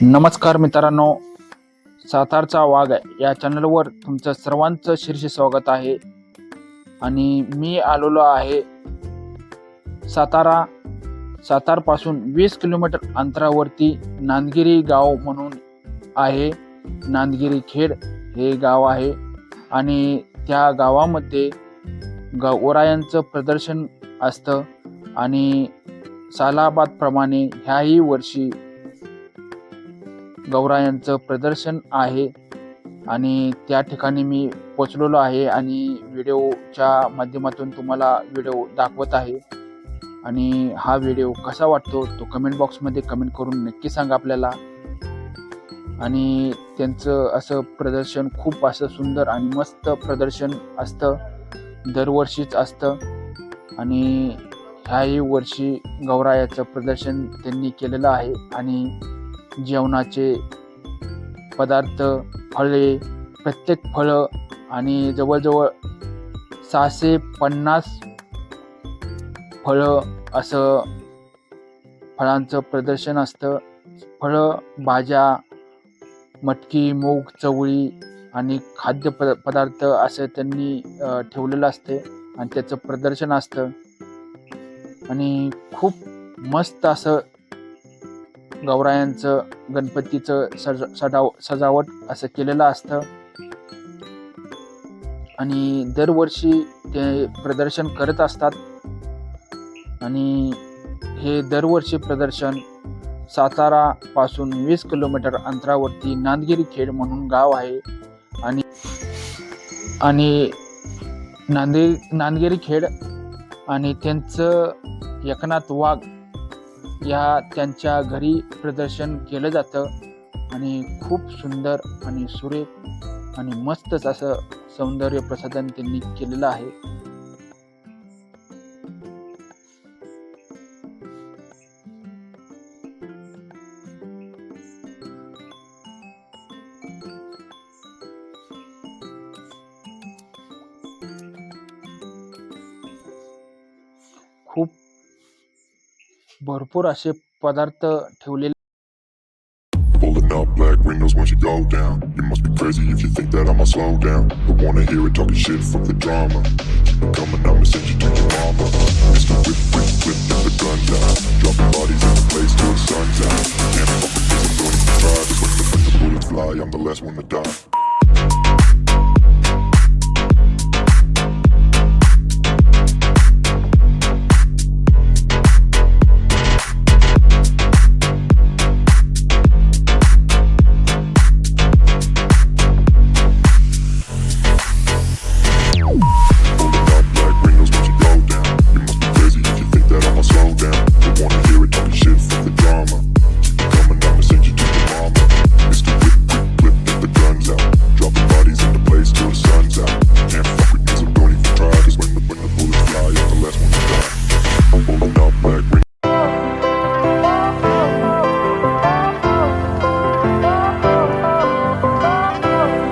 नमस्कार मित्रांनो. सातारचा वाघ या चॅनलवर तुमचं सर्वांचं शीर्ष स्वागत आहे. आणि मी आलेलो आहे सातारा सातारपासून वीस किलोमीटर अंतरावरती नांदगिरी गाव म्हणून आहे. नांदगिरी खेड हे गाव आहे. आणि त्या गावामध्ये गौरायांचं प्रदर्शन असतं आणि सालाबादप्रमाणे ह्याही वर्षी गौरायांचं प्रदर्शन आहे. आणि त्या ठिकाणी मी पोचलेलो आहे आणि व्हिडिओच्या माध्यमातून तुम्हाला व्हिडिओ दाखवत आहे. आणि हा व्हिडिओ कसा वाटतो तो कमेंट बॉक्समध्ये कमेंट करून नक्की सांगा आपल्याला. आणि त्यांचं असं प्रदर्शन खूप असं सुंदर आणि मस्त प्रदर्शन असतं. दरवर्षीच असतं. आणि ह्याही वर्षी गौरायाचं प्रदर्शन त्यांनी केलेलं आहे. आणि जेवणाचे पदार्थ फळे प्रत्येक फळं आणि जवळजवळ सहाशे पन्नास फळं असं फळांचं प्रदर्शन असतं. फळं भाज्या मटकी मूग चवळी आणि खाद्य प पदार्थ असं त्यांनी ठेवलेलं असते आणि त्याचं प्रदर्शन असतं. आणि खूप मस्त असं गौरायांचं गणपतीचं सज सजाव सजावट असं केलेलं असतं. आणि दरवर्षी ते प्रदर्शन करत असतात. आणि हे दरवर्षी प्रदर्शन सातारापासून वीस किलोमीटर अंतरावरती नांदगिरी खेड म्हणून गाव आहे. आणि आणि नांदे नांदगिरी खेड आणि त्यांचं एकनाथ वाघ या त्यांच्या घरी प्रदर्शन केलं जातं. आणि खूप सुंदर आणि सुरेख आणि मस्तच असं सौंदर्य प्रसाधन त्यांनी केलेलं आहे. खूप भरपूर असे पदार्थ ठेवलेले Pulling up black windows once you go down. You must be crazy if you think that I'ma slow down. Don't wanna hear it talking shit from the drama. Keep it coming, I'ma send you to your mama. Mr. Whip, whip, whip, get the guns out. Dropping bodies in the place till the sun's out. Can't fuck with this, I'm going to try. Just when the, when the bullets fly, I'm the last one to die.